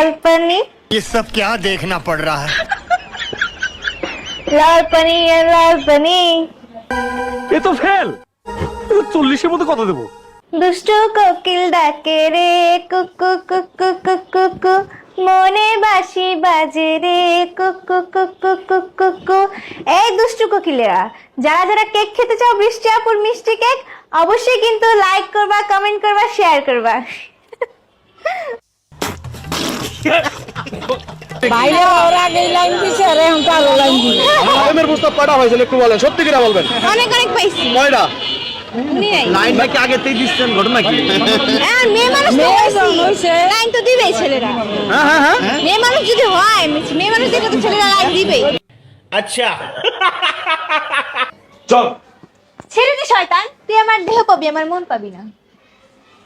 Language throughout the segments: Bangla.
लाल पानी ये सब क्या देखना पड़ रहा है লাল পানি আর লাল পানি এ তো ফেল চল্লিশের মধ্যে কত দেবো দুষ্টু কোকিল ডাকে রে কুকু কুকু কুকু কু মনে বাসি বাজে রে কুকু কুকু কুকু কু এই দুষ্টু কোকিলেরা যারা যারা কেক খেতে চাও বৃষ্টি আপুর মিষ্টি কেক অবশ্যই কিন্তু লাইক করবা কমেন্ট করবা শেয়ার করবা বাইরে ওরা আগে লাইন দিছে আর এখন তো আলো লাইন দিবে আলমের প্রস্তাব কটা হয়েছিল একটু বলেন সত্যি কিনা বলবেন? অনেক অনেক পাইছি। কয়টা লাইন ভাই কি আগেতেই দিচ্ছেন ঘটনা কি? আর মেয়ে মানুষ তো মেয়ে হয়েছি। যখন হইছে। লাইন তো দিবেই ছেলেরা। হ্যাঁ হ্যাঁ হ্যাঁ। মেয়ে মানুষ যদি হয় মেয়ে মানুষ দেখলে তো ছেলেরা লাইন দিবেই চল। ছেড়ে দে শয়তান। তুই আমার দেহ পাবি আমার মন পাবি না।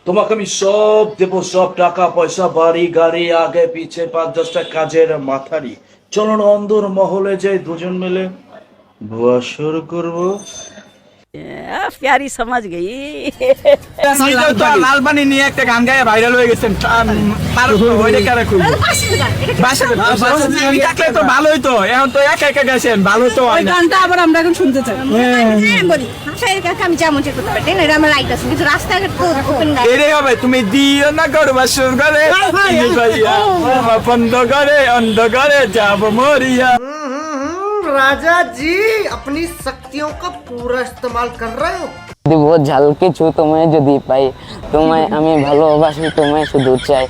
তোমাকে আমি সব দেব, সব টাকা, পয়সা, বাড়ি, গাড়ি, আগে, পিছে, পাঁচ দশটা কাজের মাথারি। চলন অন্দর মহলে যাই দুজন মিলে। বসর করব। প্যারি সমাজ গই। লাল পানি নিয়ে একটা গান গায়ে ভাইরাল হয়ে গেছেন। ওইটা কারে খুব? থাকলে তো ভালোই তো। এখন তো একা একা গেছেন ভালো তো ওই গানটা আবার আমরা এখন শুনতে চাই। হ্যাঁ। বলি হাসাইয়ের আমি যেমন করতে পারি এটা আমার লাইট আছে কিন্তু রাস্তাঘাট তো ওপেন গাড়ি এরে হবে তুমি দিও না করবা সুর করে বন্ধ করে অন্ধ করে যাব মরিয়া। राजा जी अपनी शक्तियों का पूरा इस्तेमाल कर रहे हो দিব ঝাল কিছু তোমায় যদি পাই তোমায় আমি ভালোবাসি তোমায় শুধু চাই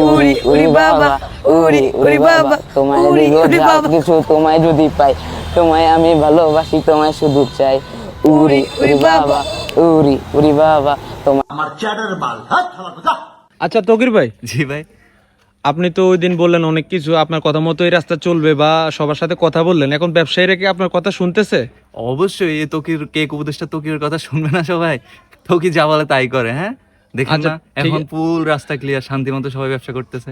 উড়ি উড়ি বাবা উড়ি উড়ি বাবা তোমায় উড়ি, দিব উড়ি ঝাল বাবা। কিছু তোমায় যদি পাই তোমায় আমি ভালোবাসি তোমায় শুধু চাই উড়ি উড়ি বাবা উড়ি উড়ি বাবা তোমায় আচ্ছা তকির ভাই জি ভাই আপনি তো ওই দিন বললেন অনেক কিছু আপনার কথা মতো এই রাস্তা চলবে বা সবার সাথে কথা বললেন। এখন ব্যবসায়ীরা কি আপনার কথা শুনতেছে? অবশ্যই এই তকির কেক উপদেষ্টা তকির কথা শুনবে না সবাই? তকি যা বলে তাই করে হ্যাঁ? দেখেন আচ্ছা, না এখন পুল রাস্তা ক্লিয়ার শান্তি মতো সবাই ব্যবসা করতেছে।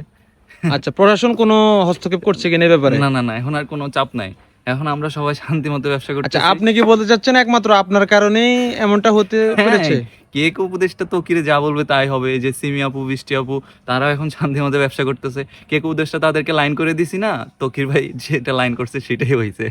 আচ্ছা প্রশাসন কোনো হস্তক্ষেপ করছে কিনা ব্যাপারে? না না না এখন আর কোনো চাপ নাই। এখন আমরা সবাই শান্তি মতো ব্যবসা আচ্ছা আপনি কি বলতে চাচ্ছেন একমাত্র আপনার কারণেই এমনটা হতে হ্যাঁ, পেরেছে? কেক উপদেশটা তকিরে যা বলবে তাই হবে এই যে সিমি আপু বৃষ্টি আপু তারাও এখন শান্তি মতো ব্যবসা করতেছে। কেক উপদেশটা তাদেরকে লাইন করে দিছি না? তকির ভাই যেটা লাইন করছে সেটাই হয়েছে